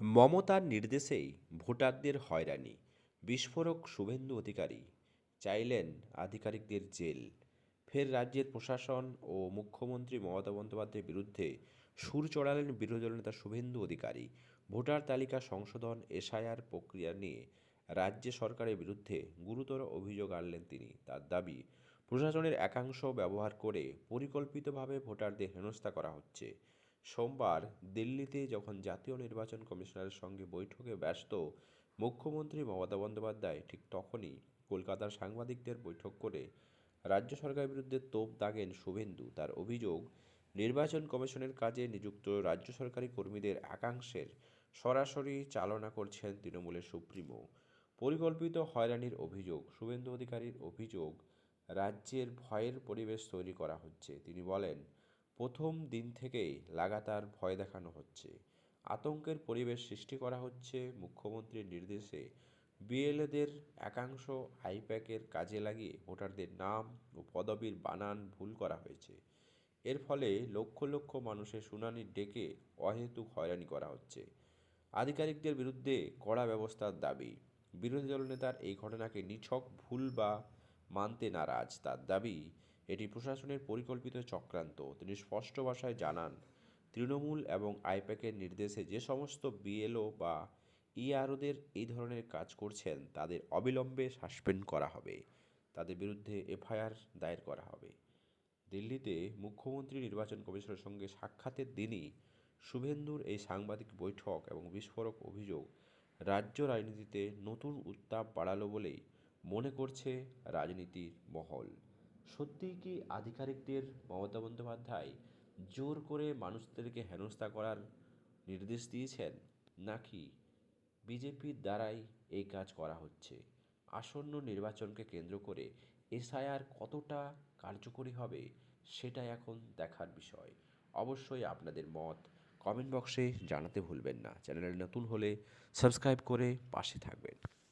মমতার নির্দেশেই ভোটারদের হয়রানি, বিস্ফোরক শুভেন্দু অধিকারী চাইলেন আধিকারিকদের জেল। ফের রাজ্যের প্রশাসন ও মুখ্যমন্ত্রী মমতা বন্দ্যোপাধ্যায়ের বিরুদ্ধে সুর চড়ালেন বিরোধী দলনেতা শুভেন্দু অধিকারী। ভোটার তালিকা সংশোধন, এসআইআর প্রক্রিয়া নিয়ে রাজ্য সরকারের বিরুদ্ধে গুরুতর অভিযোগ আনলেন তিনি। তার দাবি, প্রশাসনের একাংশ ব্যবহার করে পরিকল্পিতভাবে ভোটারদের হেনস্থা করা হচ্ছে। সোমবার দিল্লিতে যখন জাতীয় নির্বাচন কমিশনারের সঙ্গে বৈঠকে ব্যস্ত মুখ্যমন্ত্রী মমতা বন্দ্যোপাধ্যায়, ঠিক তখনই কলকাতার সাংবাদিকদের বৈঠক করে রাজ্য সরকারের বিরুদ্ধে তোপ দাগেন শুভেন্দু। তার অভিযোগ, নির্বাচন কমিশনের কাজে নিযুক্ত রাজ্য সরকারি কর্মীদের একাংশের সরাসরি চালনা করছেন তৃণমূলের সুপ্রিমো। পরিকল্পিত হয়রানির অভিযোগ, শুভেন্দু অধিকারীর অভিযোগ, রাজ্যের ভয়ের পরিবেশ তৈরি করা হচ্ছে। তিনি বলেন প্রথম দিন থেকেই লাগাতার ভয় দেখানো হচ্ছে। আতঙ্কের পরিবেশ সৃষ্টি করা হচ্ছে মুখ্যমন্ত্রীর নির্দেশে। বিএলএদের একাংশ আইপ্যাকের কাজে লাগিয়ে ভোটারদের নাম ও পদবীর বানান ভুল করা হয়েছে। এর ফলে লক্ষ লক্ষ মানুষের শুনানি ডেকে অহেতুক হয়রানি করা হচ্ছে। আধিকারিকদের বিরুদ্ধে কড়া ব্যবস্থার দাবি। বিরোধী দলনেতার এই ঘটনাকে নিছক ভুল বা মানতে নারাজ। তার দাবি এটি প্রশাসনের পরিকল্পিত চক্রান্ত। তিনি স্পষ্ট ভাষায় জানান, তৃণমূল এবং আইপ্যাকের নির্দেশে যে সমস্ত বিএলও বা ইআরওদের এই ধরনের কাজ করছেন, তাদের অবিলম্বে সাসপেন্ড করা হবে। তাদের বিরুদ্ধে এফআইআর দায়ের করা হবে। দিল্লিতে মুখ্যমন্ত্রী নির্বাচন কমিশনের সঙ্গে সাক্ষাতের দিনই শুভেন্দুর এই সাংবাদিক বৈঠক এবং বিস্ফোরক অভিযোগ রাজ্য রাজনীতিতে নতুন উত্তাপ বাড়ালো বলেই মনে করছে রাজনীতির মহল। সত্যিই কি আধিকারিকদের মমতা বন্দ্যোপাধ্যায় জোর করে মানুষদেরকে হেনস্থা করার নির্দেশ দিয়েছেন? নাকি বিজেপির দ্বারাই এই কাজ করা হচ্ছে? আসন্ন নির্বাচনকে কেন্দ্র করে এসআইআর কতটা কার্যকরী হবে সেটা এখন দেখার বিষয়। অবশ্যই আপনাদের মত কমেন্ট বক্সে জানাতে ভুলবেন না। চ্যানেলে নতুন হলে সাবস্ক্রাইব করে পাশে থাকবেন।